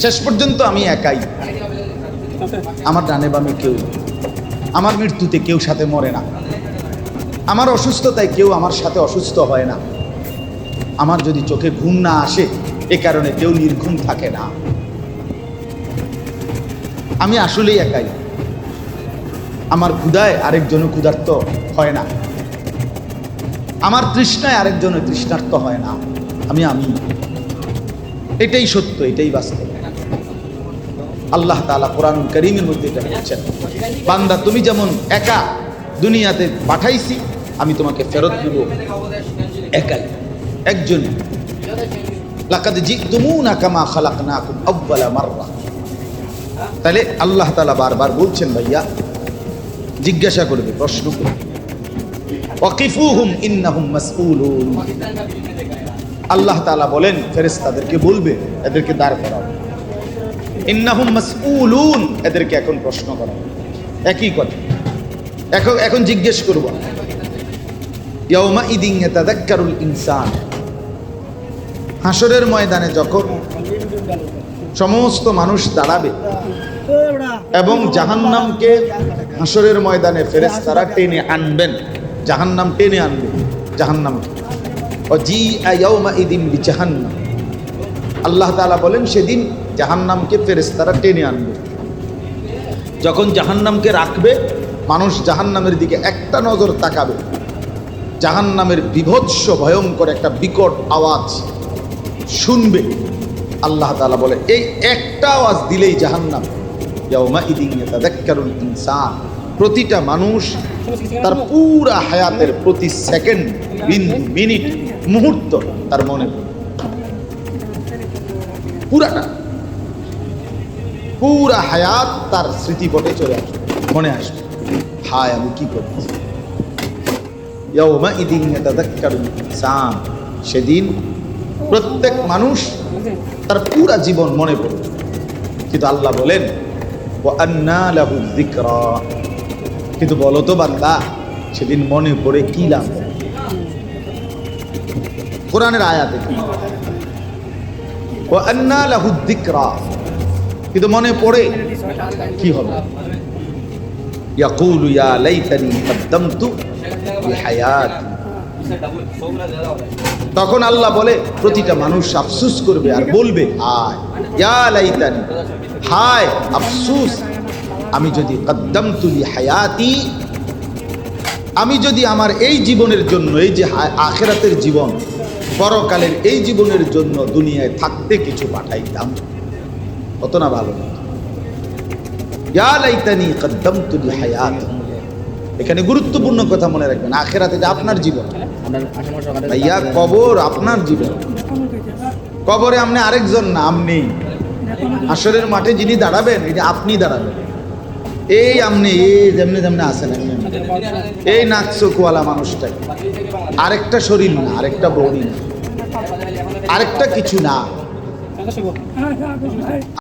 শেষ পর্যন্ত আমি একাই। আমার ডানে বামে কেউ আমার মৃত্যুতে কেউ সাথে মরে না। আমার অসুস্থতায় কেউ আমার সাথে অসুস্থ হয় না। আমার যদি চোখে ঘুম না আসে, এ কারণে কেউ নির্ঘুম থাকে না। আমি আসলেই একাই। আমার ক্ষুধায় আরেকজনও ক্ষুধার্ত হয় না। আমার তৃষ্ণায় আরেকজনের তৃষ্ণার্ত হয় না। আমি আমি। এটাই সত্য, এটাই বাস্তব। আল্লাহ তালা কোরআন করিমের মধ্যে এটা বলছেন। বান্দা, তুমি যেমন একা দুনিয়াতে পাঠাইছি, আমি তোমাকে ফেরত দেব একাই। একজন তাহলে আল্লাহ তাআলা বারবার বলছেন, ভাইয়া, জিজ্ঞাসা করবে, প্রশ্ন করবে। আল্লাহ তাআলা বলেন, ফেরেশতাদেরকে বলবে, এদেরকে দাঁড় করাও। ইন্নাহুম এদেরকে এখন প্রশ্ন করা। একই কথা। এখন এখন জিজ্ঞেস করব। ইয়াউমা ইদিন ইয়াতাযাক্কারুল ইনসান। হাসরের ময়দানে যখন সমস্ত মানুষ দাঁড়াবে এবং জাহান্নামকে হাসরের ময়দানে ফেরেস তারা টেনে আনবেন, জাহান্নাম টেনে আনবে জাহান্নামকে জি ইয়াউমা ইদিন বিজাহান্নাম। আল্লাহ তাআলা বলেন, সেদিন জাহান্নামকে ফেরেশতারা টেনে আনবে। যখন জাহান্নামকে রাখবে, মানুষ জাহান্নামের দিকে একটা নজর তাকাবে। জাহান্নামের বিভৎস, ভয়ঙ্কর একটা বিকট আওয়াজ শুনবে। আল্লাহ তাআলা বলে, এই একটা আওয়াজ দিলেই জাহান্নাম। ইয়াউমা ইদিন ইয়াতাযাক্কারুল ইনসান। প্রতিটা মানুষ তার পুরা হায়াতের প্রতি সেকেন্ড বিন্দু মিনিট, মুহূর্ত তার মনে পুরাটা পুরা হায়াত তার স্মৃতিপটে চলে আসবে মনে আসবে, হায়, আমি কি ইনসান। সেদিন প্রত্যেক মানুষ তার পুরা জীবন মনে পড়বে। কিন্তু আল্লাহ বলেন কিন্তু বলো তো বান্দা, সেদিন মনে পড়ে কি লাভ কোরআনের আয়াতে কি? কিন্তু মনে পড়ে কি হবে? ইয়াকুলু ইয়া লাইতানি কদ্দামতু লিহায়াতি তখন আল্লাহ বলে, প্রতিটা মানুষ আফসুস করবে আর বলবে হায় ইয়া লাইতানি, হায়, আফসুস, আমি যদি কদ্দম তুলি আমি যদি আমার এই জীবনের জন্য, এই যে আখেরাতের জীবন, পরকালের এই জীবনের জন্য দুনিয়ায় থাকতে কিছু পাঠাইতাম। কত না ভালো। এখানে গুরুত্বপূর্ণ কথা মনে রাখবেন, আখেরাতে এটা আপনার জীবন। ভাইয়া, কবর আপনার জীবন। কবরে আপনি আরেকজন না, আপনি। আসরের মাঠে যিনি দাঁড়াবেন এটা আপনি দাঁড়াবেন। এই আপনি, এই যেমনি যেমনি এমনি। এই নাক চোখওয়ালা মানুষটাই। আরেকটা শরীর না, আরেকটা বডি না। আরেকটা কিছু না।